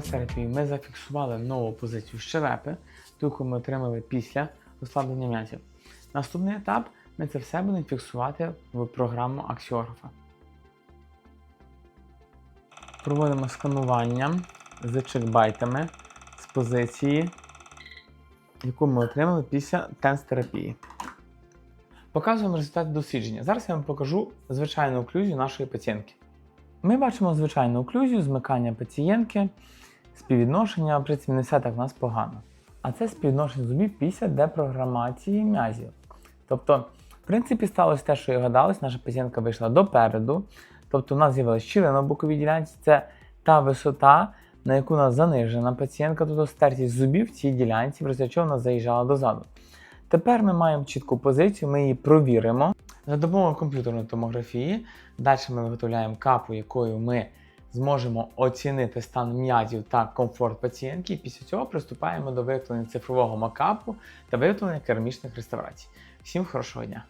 томографії ми зафіксували нову позицію щелепи, ту, яку ми отримали після ослаблення м'язів. Наступний етап ми це все будемо фіксувати в програму аксіографа. Проводимо сканування з чекбайтами з позиції, яку ми отримали після тенс-терапії. Показуємо результати дослідження. Зараз я вам покажу звичайну оклюзію нашої пацієнтки. Ми бачимо звичайну оклюзію, змикання пацієнтки, співвідношення, в принципі, не все так в нас погано. А це співвідношення зубів після депрограмації м'язів. Тобто, в принципі, сталося те, що і гадалось, наша пацієнтка вийшла допереду, тобто у нас з'явилася щілина в боковій ділянці, це та висота, на яку нас занижена пацієнтка, тобто стертість зубів в цій ділянці, після чого вона заїжджала дозаду. Тепер ми маємо чітку позицію, ми її провіримо. За допомогою комп'ютерної томографії. Далі ми виготовляємо капу, якою ми зможемо оцінити стан м'язів та комфорт пацієнтки. Після цього приступаємо до виготовлення цифрового макапу та виготовлення керамічних реставрацій. Всім хорошого дня!